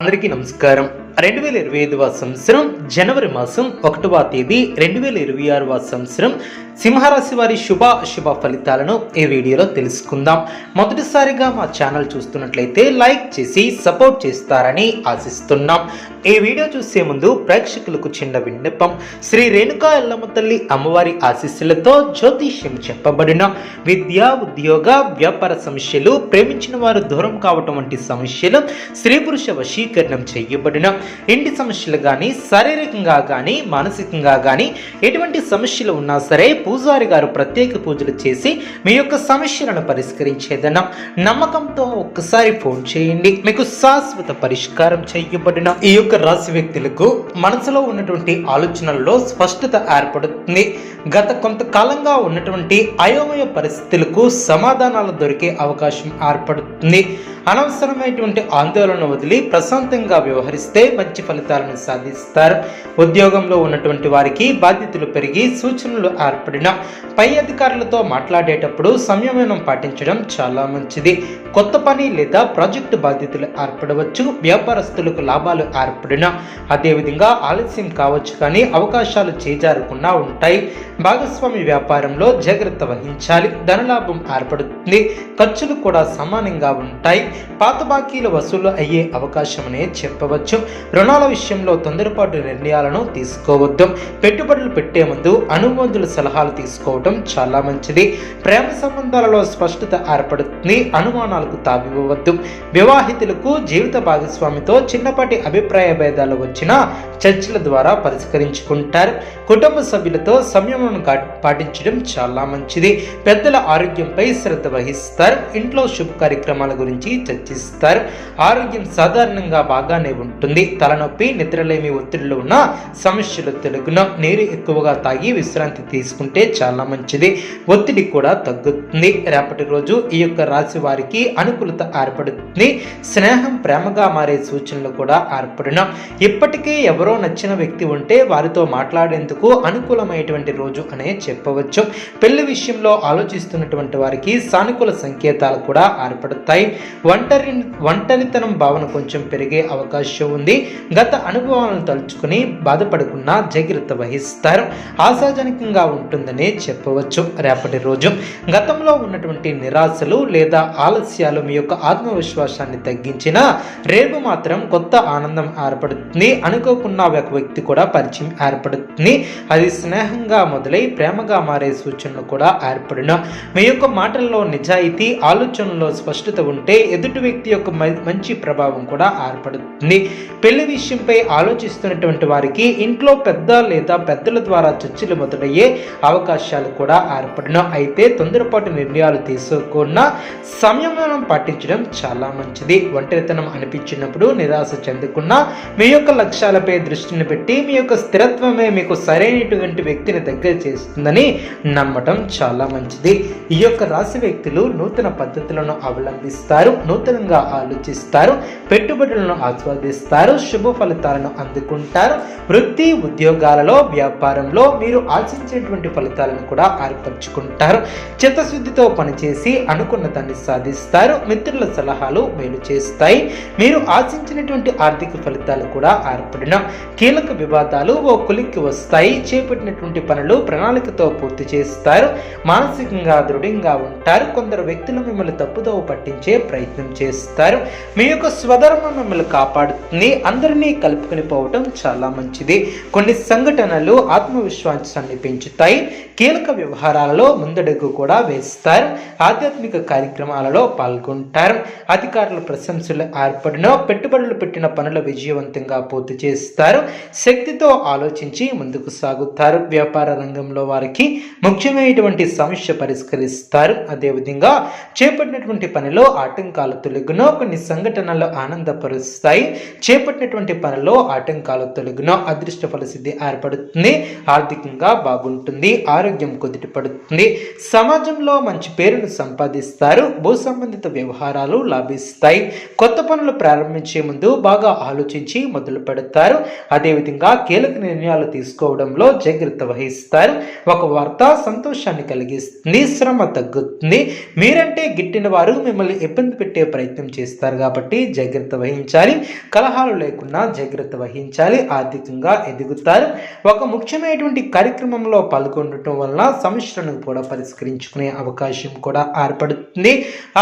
అందరికీ నమస్కారం. రెండు వేల ఇరవై ఐదవ సంవత్సరం జనవరి మాసం ఒకటవ తేదీ రెండు వేల ఇరవై ఆరవ సంవత్సరం సింహరాశి వారి శుభ శుభ ఫలితాలను ఈ వీడియోలో తెలుసుకుందాం. మొదటిసారిగా మా ఛానల్ చూస్తున్నట్లయితే లైక్ చేసి సపోర్ట్ చేస్తారని ఆశిస్తున్నాం. ఈ వీడియో చూసే ముందు ప్రేక్షకులకు చిన్న విన్నపం. శ్రీ రేణుకా ఎల్లమ్మ తల్లి అమ్మవారి ఆశీస్సులతో జ్యోతిష్యం చెప్పబడిన విద్య ఉద్యోగ వ్యాపార సమస్యలు ప్రేమించిన వారు దూరం కావటం వంటి సమస్యలు స్త్రీ పురుష వశీకరణం చేయబడిన ఇంటి సమస్యలు కానీ శారీరకంగా కానీ మానసికంగా కానీ ఎటువంటి సమస్యలు ఉన్నా సరే పూజారి గారు ప్రత్యేక పూజలు చేసి మీ యొక్క సమస్యలను పరిష్కరించేదనం. నమ్మకంతో ఒక్కసారి ఫోన్ చేయండి. మీకు శాశ్వత పరిష్కారం చేయబడిన ఈ యొక్క రాశి వ్యక్తులకు మనసులో ఉన్నటువంటి ఆలోచనల్లో స్పష్టత ఏర్పడుతుంది. గత కొంతకాలంగా ఉన్నటువంటి అయోమయ పరిస్థితులకు సమాధానాలు దొరికే అవకాశం ఏర్పడుతుంది. అనవసరమైనటువంటి ఆందోళన వదిలి ప్రశాంతంగా వ్యవహరిస్తే మంచి ఫలితాలను సాధిస్తారు. ఉద్యోగంలో ఉన్నటువంటి వారికి బాధ్యతలు పెరిగి సూచనలు ఏర్పడిన పై అధికారులతో మాట్లాడేటప్పుడు సంయమనం పాటించడం చాలా మంచిది. కొత్త పని లేదా ప్రాజెక్టు బాధ్యతలు ఏర్పడవచ్చు. వ్యాపారస్తులకు లాభాలు ఏర్పడిన అదేవిధంగా ఆలస్యం కావచ్చు కానీ అవకాశాలు చేజారకుండా ఉంటాయి. భాగస్వామి వ్యాపారంలో జాగ్రత్త వహించాలి. ధనలాభం ఏర్పడుతుంది. ఖర్చులు కూడా సమానంగా ఉంటాయి. పాత బాకీలు వసూలు అయ్యే అవకాశమనే చెప్పవచ్చు. రుణాల విషయంలో తొందరపాటు నిర్ణయాలను తీసుకోవద్దు. పెట్టుబడులు పెట్టే ముందు అనుబంధుల సలహాలు తీసుకోవడం చాలా మంచిది. ప్రేమ సంబంధాలలో స్పష్టత ఏర్పడుతుంది. అనుమానాలకు తావివ్వవద్దు. వివాహితులకు జీవిత భాగస్వామితో చిన్నపాటి అభిప్రాయ భేదాలు వచ్చినా చర్చల ద్వారా పరిష్కరించుకుంటారు. కుటుంబ సభ్యులతో సంయమనం పాటించడం చాలా మంచిది. పెద్దల ఆరోగ్యంపై శ్రద్ధ వహిస్తారు. ఇంట్లో శుభ కార్యక్రమాల గురించి చర్చిస్తారు. ఆరోగ్యం సాధారణంగా బాగానే ఉంటుంది. తలనొప్పి నిద్రలేమి ఒత్తిడిలో ఉన్న సమస్యలు తెలుగున? నీరు ఎక్కువగా తాగి విశ్రాంతి తీసుకుంటే చాలా మంచిది. ఒత్తిడి కూడా తగ్గుతుంది. రేపటి రోజు ఈ యొక్క రాశి వారికి అనుకూలత ఏర్పడుతుంది. స్నేహం ప్రేమగా మారే సూచనలు కూడా ఏర్పడిన. ఇప్పటికే ఎవరో నచ్చిన వ్యక్తి ఉంటే వారితో మాట్లాడేందుకు అనుకూలమైనటువంటి రోజు అనే చెప్పవచ్చు. పెళ్ళి విషయంలో ఆలోచిస్తున్నటువంటి వారికి సానుకూల సంకేతాలు కూడా ఏర్పడతాయి. ఒంటరి ఒంటరితనం భావన కొంచెం పెరిగే అవకాశం ఉంది. గత అనుభవాలను తలుచుకుని బాధపడకుండా జాగ్రత్త వహిస్తారు. ఆశాజనకంగా ఉంటుందని చెప్పవచ్చు. రేపటి రోజు గతంలో ఉన్నటువంటి నిరాశలు లేదా ఆలస్యాలు మీ యొక్క ఆత్మవిశ్వాసాన్ని తగ్గించినా రేపు మాత్రం కొత్త ఆనందం ఏర్పడుతుంది. అనుకోకుండా ఒక వ్యక్తి కూడా పరిచయం ఏర్పడుతుంది. అది స్నేహంగా మొదలై ప్రేమగా మారే సూచనలు కూడా ఏర్పడిన. మీ యొక్క మాటల్లో నిజాయితీ ఆలోచనలో స్పష్టత ఉంటే ఎదుటి వ్యక్తి యొక్క మ- మంచి ప్రభావం కూడా ఏర్పడుతుంది. పెళ్ళి విషయంపై ఆలోచిస్తున్నటువంటి వారికి ఇంట్లో పెద్ద లేదా పెద్దల ద్వారా చర్చలు మొదలయ్యే అవకాశాలు కూడా ఏర్పడిన అయితే తొందరపాటు నిర్ణయాలు తీసుకోకుండా సంయమనం పాటించడం చాలా మంచిది. ఒంటరితనం అనిపించినప్పుడు నిరాశ చెందకుండా మీ యొక్క లక్ష్యాలపై దృష్టిని పెట్టి మీ యొక్క స్థిరత్వమే మీకు సరైనటువంటి వ్యక్తిని దగ్గర చేస్తుందని నమ్మటం చాలా మంచిది. ఈ యొక్క రాశి వ్యక్తులు నూతన పద్ధతులను అవలంబిస్తారు నూతనంగా ఆలోచిస్తారు పెట్టుబడులను ఆస్వాదిస్తారు శుభ ఫలితాలను అందుకుంటారు. వృత్తి ఉద్యోగాలలో వ్యాపారంలో మీరు ఆశించేటువంటి ఫలితాలను కూడా ఏర్పరచుకుంటారు చిత్తశుద్ధితో పనిచేసి అనుకున్న దాన్ని సాధిస్తారు. మిత్రుల సలహాలు మేలు చేస్తాయి. మీరు ఆశించినటువంటి ఆర్థిక ఫలితాలు కూడా ఏర్పడిన కీలక వివాదాలు ఓ కొలిక్కి వస్తాయి. చేపట్టినటువంటి పనులు ప్రణాళికతో పూర్తి చేస్తారు. మానసికంగా దృఢంగా ఉంటారు. కొందరు వ్యక్తులు మిమ్మల్ని తప్పుదోవ పట్టించే ప్రయత్నం చేస్తారు. మీ యొక్క స్వధర్మం మిమ్మల్ని కాపాడుతుంది. అందరినీ కలుపుకొని పోవటం చాలా మంచిది. కొన్ని సంఘటనలు ఆత్మవిశ్వాసాన్ని పెంచుతాయి కీలక వ్యవహారాలలో ముందడుగు కూడా వేస్తారు. ఆధ్యాత్మిక కార్యక్రమాలలో పాల్గొంటారు. అధికారుల ప్రశంసలు ఏర్పడిన పెట్టుబడులు పెట్టిన పనుల విజయవంతంగా పూర్తి చేస్తారు. శక్తితో ఆలోచించి ముందుకు సాగుతారు. వ్యాపార రంగంలో వారికి ముఖ్యమైనటువంటి సమస్య పరిష్కరిస్తారు. అదేవిధంగా చేపట్టినటువంటి పనిలో ఆటంకాలు తొలగునో కొన్ని సంఘటనలు ఆనందపరుస్తాయి. చేపట్టిన చేపట్టినటువంటి పనుల్లో ఆటంకాలు తొలగిన అదృష్ట ఫలసిద్ధి ఏర్పడుతుంది. ఆర్థికంగా బాగుంటుంది. ఆరోగ్యం కుదిటి పడుతుంది. సమాజంలో మంచి పేరును సంపాదిస్తారు. భూ సంబంధిత వ్యవహారాలు లాభిస్తాయి. కొత్త పనులు ప్రారంభించే ముందు బాగా ఆలోచించి మొదలు పెడతారు. అదేవిధంగా కీలక నిర్ణయాలు తీసుకోవడంలో జాగ్రత్త వహిస్తారు. ఒక వార్త సంతోషాన్ని కలిగిస్తుంది. శ్రమ తగ్గుతుంది. మీరంటే గిట్టిన వారు మిమ్మల్ని ఇబ్బంది పెట్టే ప్రయత్నం చేస్తారు కాబట్టి జాగ్రత్త వహించాలి. కలహాలు లేకుండా జాగ్రత్త వహించాలి ఆర్థికంగా ఎదుగుతారు. ఒక ముఖ్యమైనటువంటి కార్యక్రమంలో పాల్గొనడం వలన సమస్యలను కూడా పరిష్కరించుకునే అవకాశం కూడా ఏర్పడుతుంది.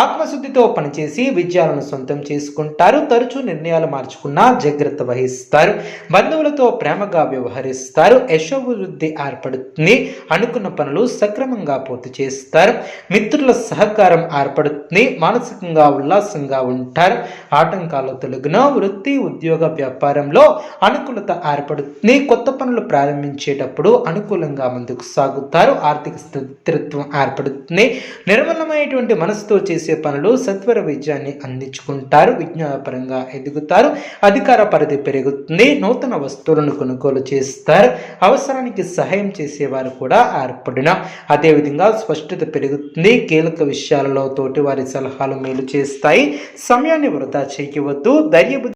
ఆత్మశుద్ధితో పనిచేసి విజయాలను సొంతం చేసుకుంటారు. తరచూ నిర్ణయాలు మార్చుకున్నా జాగ్రత్త వహిస్తారు. బంధువులతో ప్రేమగా వ్యవహరిస్తారు. యశోభివృద్ధి ఏర్పడుతుంది. అనుకున్న పనులు సక్రమంగా పూర్తి చేస్తారు. మిత్రుల సహకారం ఏర్పడుతుంది. మానసికంగా ఉల్లాసంగా ఉంటారు. ఆటంకాలు తొలగిన వృత్తి ఉద్యోగ వ్యాపారంలో అనుకూలత ఏర్పడుతుంది కొత్త పనులు ప్రారంభించేటప్పుడు అనుకూలంగా ముందుకు సాగుతారు. ఆర్థిక స్థిరత్వం ఏర్పడుతుంది. నిర్మలమైనటువంటి మనసుతో చేసే పనులు సత్వర విజయాన్ని అందించుకుంటారు. విజ్ఞానపరంగా ఎదుగుతారు. అధికార పరిధి పెరుగుతుంది. నూతన వస్తువులను కొనుగోలు చేస్తారు. అవసరానికి సహాయం చేసేవారు కూడా ఏర్పడిన అదేవిధంగా స్పష్టత పెరుగుతుంది. కీలక విషయాలలో తోటి వారి సలహాలు మేలు చేస్తాయి. సమయాన్ని వృధా చేయవద్దు. ధైర్య